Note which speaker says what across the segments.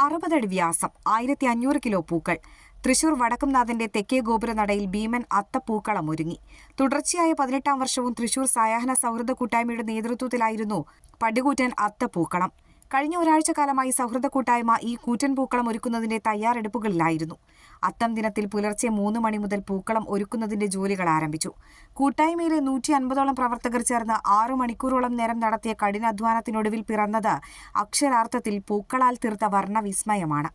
Speaker 1: അറുപതടി വ്യാസം ആയിരത്തി അഞ്ഞൂറ് കിലോ പൂക്കൾ. തൃശൂർ വടക്കുംനാഥന്റെ തെക്കേ ഗോപുരനടയിൽ ഭീമൻ അത്തപ്പൂക്കളം ഒരുങ്ങി. തുടർച്ചയായ പതിനെട്ടാം വർഷവും തൃശൂർ സായാഹ്ന സൗഹൃദ കൂട്ടായ്മയുടെ നേതൃത്വത്തിലായിരുന്നു പടുകൂറ്റൻ അത്തപ്പൂക്കളം. കഴിഞ്ഞ ഒരാഴ്ച കാലമായി സൗഹൃദ കൂട്ടായ്മ ഈ കൂറ്റൻ പൂക്കളം ഒരുക്കുന്നതിന്റെ തയ്യാറെടുപ്പുകളിലായിരുന്നു. അത്തം ദിനത്തിൽ പുലർച്ചെ മൂന്ന് മണി മുതൽ പൂക്കളം ഒരുക്കുന്നതിന്റെ ജോലികൾ ആരംഭിച്ചു. കൂട്ടായ്മയിലെ നൂറ്റി അൻപതോളം പ്രവർത്തകർ ചേർന്ന് ആറു മണിക്കൂറോളം നേരം നടത്തിയ കഠിനാധ്വാനത്തിനൊടുവിൽ പിറന്നത് അക്ഷരാർത്ഥത്തിൽ പൂക്കളാൽ തീർത്ത വർണവിസ്മയമാണ്.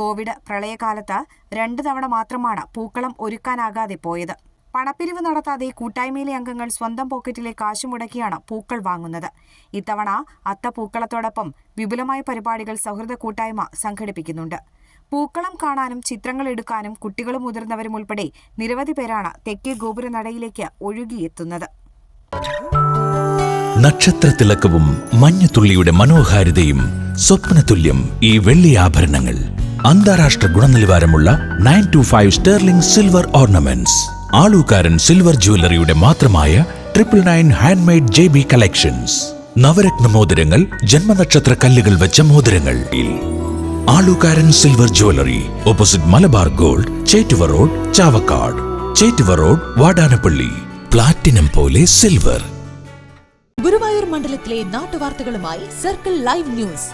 Speaker 1: കോവിഡ് പ്രളയകാലത്ത് രണ്ട് തവണ മാത്രമാണ് പൂക്കളം ഒരുക്കാനാകാതെ പോയത്. പണപ്പിരിവ് നടത്താതെ കൂട്ടായ്മയിലെ അംഗങ്ങൾ സ്വന്തം പോക്കറ്റിലെ കാശ് മുടക്കിയാണ് പൂക്കൾ വാങ്ങുന്നത്. ഇത്തവണ അത്ത പൂക്കളത്തോടൊപ്പം വിപുലമായ പരിപാടികൾ സൗഹൃദ കൂട്ടായ്മ സംഘടിപ്പിക്കുന്നുണ്ട്. പൂക്കളം കാണാനും ചിത്രങ്ങൾ എടുക്കാനും കുട്ടികളും മുതിർന്നവരും ഉൾപ്പെടെ നിരവധി പേരാണ് തെക്കേ ഗോപുര നടയിലേക്ക് ഒഴുകിയെത്തുന്നത്.
Speaker 2: നക്ഷത്ര നക്ഷത്രത്തിളക്കവും മഞ്ഞുതുള്ളിയുടെ മനോഹാരിതയും സ്വപ്നതുല്യം ഈ വെള്ളി ആഭരണങ്ങൾ. അന്താരാഷ്ട്ര ഗുണനിലവാരമുള്ള nine two five sterling silver ornaments Alukkaran silver ജ്വല്ലറിയുടെ മാത്രമായ triple nine handmade J B collections Navratna മോതിരങ്ങൾ ജന്മനക്ഷത്ര കല്ലുകൾ വെച്ച മോതിരങ്ങൾ. Alukkaran silver jewellery opposite Malabar gold Chettuva road Chavakkad. Chettuva road Vadanappally. Platinum പോലെ സിൽവർ
Speaker 3: ഗുരുവായൂർ മണ്ഡലത്തിലെ നാട്ടുവാർത്തകളുമായി സർക്കിൾ ലൈവ് ന്യൂസ്